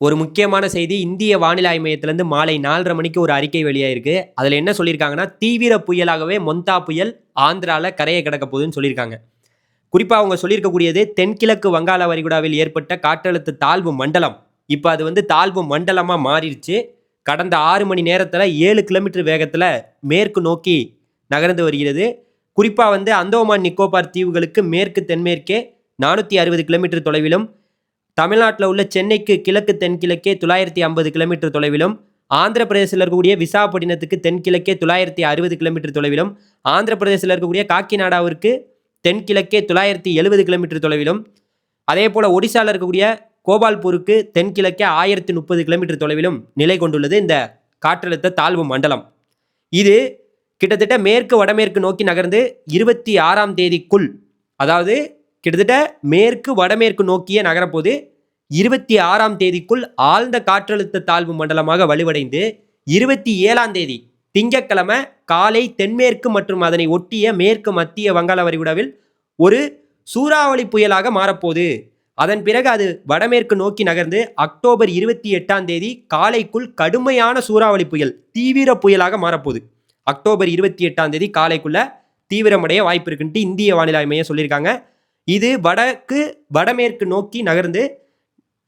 ஒரு முக்கியமான செய்தி இந்திய வானிலை ஆய்வு மையத்திலேருந்து மாலை நாலரை மணிக்கு ஒரு அறிக்கை வெளியாயிருக்கு. அதில் என்ன சொல்லியிருக்காங்கன்னா தீவிர புயலாகவே மொந்தா புயல் ஆந்திராவில் கரையை கிடக்க போகுதுன்னு சொல்லியிருக்காங்க. குறிப்பாக அவங்க சொல்லியிருக்கக்கூடியது தென்கிழக்கு வங்காள வரிகுடாவில் ஏற்பட்ட காற்றழுத்த தாழ்வு மண்டலம். இப்போ அது வந்து தாழ்வு மண்டலமாக மாறிடுச்சு. கடந்த ஆறு மணி நேரத்தில் ஏழு கிலோமீட்டர் வேகத்தில் மேற்கு நோக்கி நகர்ந்து வருகிறது. குறிப்பாக வந்து அந்தோமான் நிக்கோபார் தீவுகளுக்கு மேற்கு தென்மேற்கே நானூற்றி அறுபது கிலோமீட்டர் தொலைவிலும் தமிழ்நாட்டில் உள்ள சென்னைக்கு கிழக்கு தென்கிழக்கே தொள்ளாயிரத்தி ஐம்பது கிலோமீட்டர் தொலைவிலும் ஆந்திர பிரதேசத்தில் இருக்கக்கூடிய விசாகப்பட்டினத்துக்கு தென்கிழக்கே தொள்ளாயிரத்தி அறுபது கிலோமீட்டர் தொலைவிலும் ஆந்திர பிரதேசத்தில் இருக்கக்கூடிய காக்கிநாடாவிற்கு தென்கிழக்கே தொள்ளாயிரத்தி எழுபது கிலோமீட்டர் தொலைவிலும் அதே போல் ஒடிசாவில் இருக்கக்கூடிய கோபால்பூருக்கு தென்கிழக்கே ஆயிரத்தி முப்பது கிலோமீட்டர் தொலைவிலும் நிலை கொண்டுள்ளது இந்த காற்றழுத்த தாழ்வு மண்டலம். இது கிட்டத்தட்ட மேற்கு வடமேற்கு நோக்கி நகர்ந்து இருபத்தி ஆறாம் தேதிக்குள் அதாவது கிட்டத்தட்ட மேற்கு வடமேற்கு நோக்கிய நகரப்போது இருபத்தி ஆறாம் தேதிக்குள் ஆழ்ந்த காற்றழுத்த தாழ்வு மண்டலமாக வலுவடைந்து இருபத்தி ஏழாம் தேதி திங்கட்கிழமை காலை தென்மேற்கு மற்றும் அதனை ஒட்டிய மேற்கு மத்திய வங்காள வரிகுடாவில் ஒரு சூறாவளி புயலாக மாறப்போகுது. அதன் பிறகு அது வடமேற்கு நோக்கி நகர்ந்து அக்டோபர் இருபத்தி எட்டாம் தேதி காலைக்குள் கடுமையான சூறாவளி புயல் தீவிர புயலாக மாறப்போகுது. அக்டோபர் இருபத்தி எட்டாம் தேதி காலைக்குள்ள தீவிரமடைய வாய்ப்பு இருக்குன்ட்டு இந்திய வானிலை மையம் சொல்லியிருக்காங்க. இது வடக்கு வடமேற்கு நோக்கி நகர்ந்து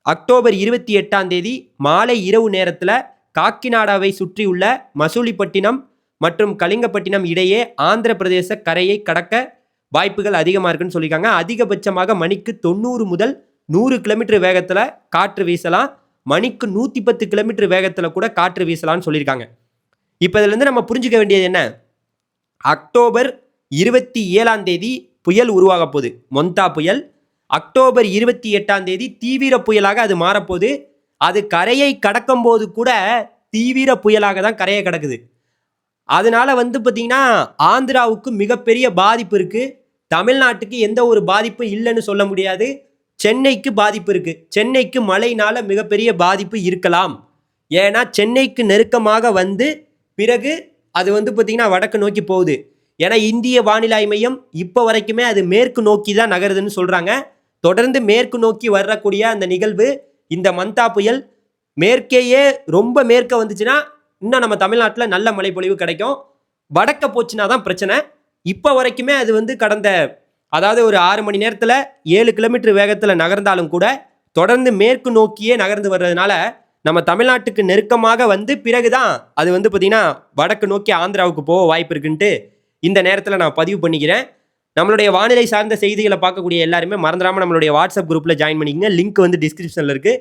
அக்டோபர் இருபத்தி எட்டாம் தேதி மாலை இரவு நேரத்தில் காக்கிநாடாவை சுற்றியுள்ள மசூலிப்பட்டினம் மற்றும் கலிங்கப்பட்டினம் இடையே ஆந்திர பிரதேச கரையை கடக்க வாய்ப்புகள் அதிகமாக இருக்குன்னு சொல்லியிருக்காங்க. அதிகபட்சமாக மணிக்கு தொண்ணூறு முதல் நூறு கிலோமீட்டர் வேகத்தில் காற்று வீசலாம். மணிக்கு நூற்றி பத்து கிலோமீட்டர் வேகத்தில் கூட காற்று வீசலாம்னு சொல்லியிருக்காங்க. இப்போ இதுலேருந்து நம்ம புரிஞ்சுக்க வேண்டியது என்ன? அக்டோபர் இருபத்தி ஏழாம் தேதி புயல் உருவாக போகுது மொந்தா புயல். அக்டோபர் இருபத்தி எட்டாம் தேதி தீவிர புயலாக அது மாறப்போகுது. அது கரையை கடக்கும் போது கூட தீவிர புயலாக தான் கரையை கடக்குது. அதனால வந்து பார்த்தீங்கன்னா ஆந்திராவுக்கு மிகப்பெரிய பாதிப்பு இருக்குது தமிழ்நாட்டுக்கு எந்த ஒரு பாதிப்பும் இல்லைன்னு சொல்ல முடியாது. சென்னைக்கு பாதிப்பு இருக்குது சென்னைக்கு மழையினால் மிகப்பெரிய பாதிப்பு இருக்கலாம். ஏன்னா சென்னைக்கு நெருக்கமாக வந்து பிறகு அது வந்து பார்த்திங்கன்னா வடக்கு நோக்கி போகுது. ஏன்னா இந்திய வானிலை மையம் இப்போ வரைக்குமே அது மேற்கு நோக்கி தான் நகருதுன்னு சொல்கிறாங்க தொடர்ந்து மேற்கு நோக்கி வரக்கூடிய அந்த நிகழ்வு இந்த மந்தா புயல் மேற்கேயே ரொம்ப மேற்க வந்துச்சுன்னா இன்னும் நம்ம தமிழ்நாட்டில் நல்ல மழைப்பொழிவு கிடைக்கும். வடக்க போச்சுன்னா தான் பிரச்சனை. இப்போ வரைக்குமே அது வந்து கடந்த அதாவது ஒரு ஆறு மணி நேரத்தில் ஏழு கிலோமீட்டர் வேகத்தில் நகர்ந்தாலும் கூட தொடர்ந்து மேற்கு நோக்கியே நகர்ந்து வர்றதுனால நம்ம தமிழ்நாட்டுக்கு நெருக்கமாக வந்து பிறகுதான் அது வந்து பார்த்திங்கன்னா வடக்கு நோக்கி ஆந்திராவுக்கு போக வாய்ப்பு இருக்குன்ட்டு இந்த நேரத்தில் நான் பதிவு பண்ணிக்கிறேன். நம்மளுடைய வானிலை சார்ந்த செய்திகளை பார்க்கக்கூடிய எல்லாருமே மறந்துடாமல் நம்மளுடைய வாட்ஸ்அப் குரூப்பில் ஜாயின் பண்ணிக்கங்க. லிங்க் வந்து டிஸ்கிரிப்ஷனில் இருக்குது